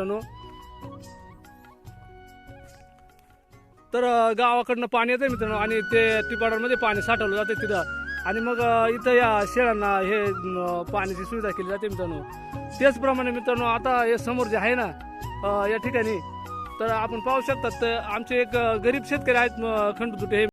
मित्रांनो. तर गावाकडनं पाणी येतं मित्रांनो आणि ते टिपाडांमध्ये पाणी साठवलं जातं तिथं. आणि मग इथं या शेळ्यांना हे पाण्याची सुविधा केली जाते मित्रांनो. त्याचप्रमाणे मित्रांनो आता हे समोर जे आहे ना या ठिकाणी तर आपण पाहू शकतात तर आमचे एक गरीब शेतकरी आहेत खंडदुटे खंडतुटे हे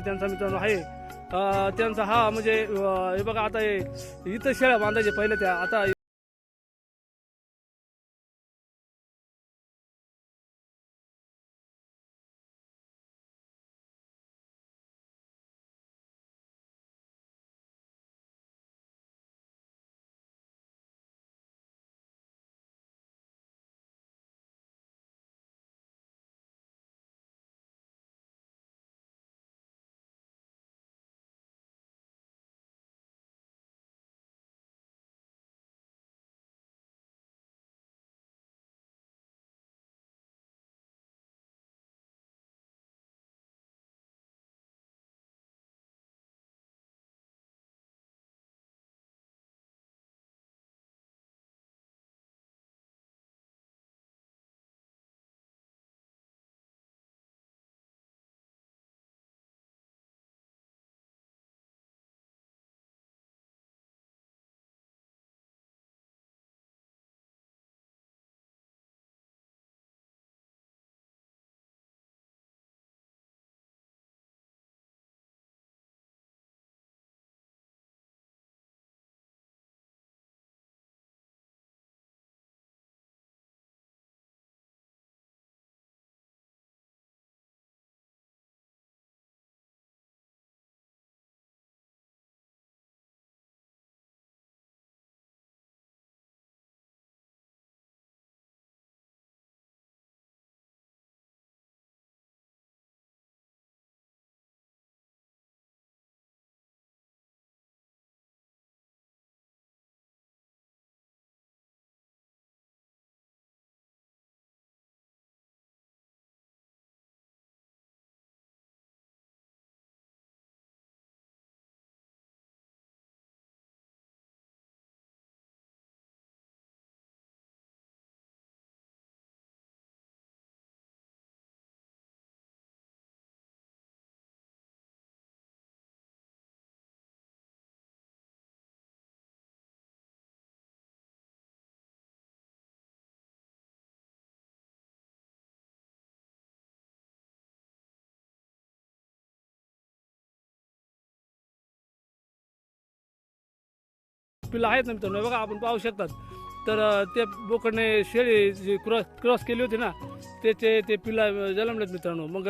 त्यांचा मित्रांनो आहे त्यांचा हा म्हणजे हे बघा आता हे इथं शेळ्या बांधायचे पहिले त्या आता पिल्लं आहेत ना मित्रांनो. बघा आपण पाहू शकतात. तर ते बोकडने शेळी जी क्रॉस क्रॉस केली होती ना त्याचे ते पिल्ला जन्मलेत मित्रांनो. मग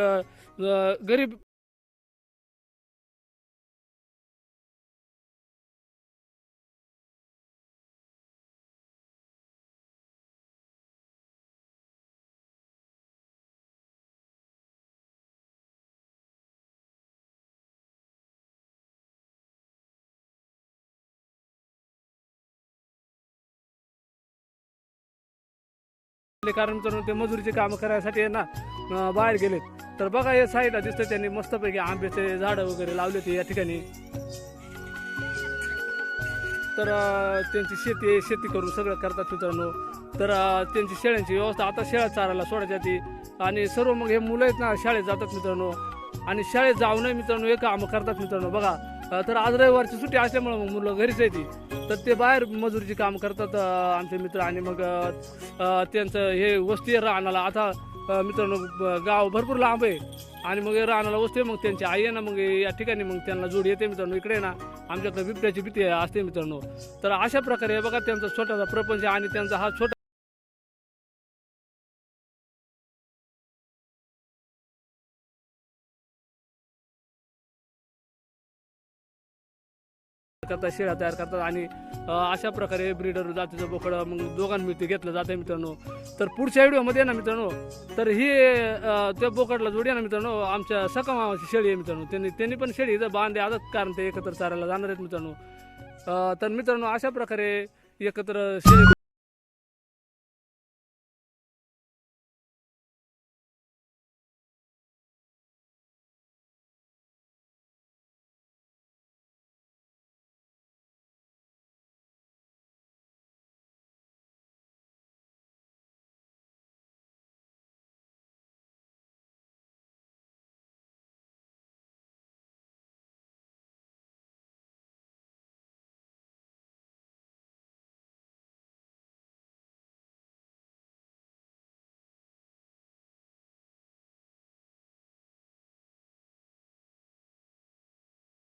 गरीब कारण मित्रांनो ते मजुरीचे कामं करायसाठी आहे ना बाहेर गेलेत. तर बघा या साईडला दिसतं त्यांनी मस्तपैकी आंब्याचे झाडं वगैरे लावले होते या ठिकाणी. तर त्यांची शेती शेती करून सगळं करतात मित्रांनो. तर त्यांची शेळ्यांची व्यवस्था आता शेळ्या चारायला सोडायच्या ती आणि सर्व मग हे मुलं आहेत ना शाळेत जातात मित्रांनो. आणि शाळेत जाऊनही मित्रांनो हे कामं करतात मित्रांनो. बघा तर आज रविवारची सुट्टी असल्यामुळं मग मुलं घरीच येते तर ते बाहेर मजुरीची काम करतात आमचे मित्र आणि मग त्यांचं हे वस्ती आहे राहण्याला आता मित्रांनो गाव भरपूर लांब आहे. आणि मग हे राहण्याला वस्ती आहे, मग त्यांची आई आहे ना मग या ठिकाणी मग त्यांना जोड येते मित्रांनो इकडे ना. आमच्याकडे बिबट्याची भीती असते मित्रांनो. तर अशा प्रकारे बघा त्यांचा छोटासा प्रपंच आहे आणि त्यांचा हा छोटा करतात शेळ्या तयार करतात आणि अशा प्रकारे ब्रीडर जातीचं बोकडं मग दोघांमिळते घेतलं जाते मित्रांनो. तर पुढच्या व्हिडिओमध्ये ना मित्रांनो. तर ही त्या बोकडला जोडी आहे ना मित्रांनो. आमच्या सकामाची शेळी आहे मित्रांनो. त्यांनी त्यांनी पण शेळी इथं बांधे आजच कारण ते एकत्र चारायला जाणार आहेत मित्रांनो. तर मित्रांनो अशा प्रकारे एकत्र शेळी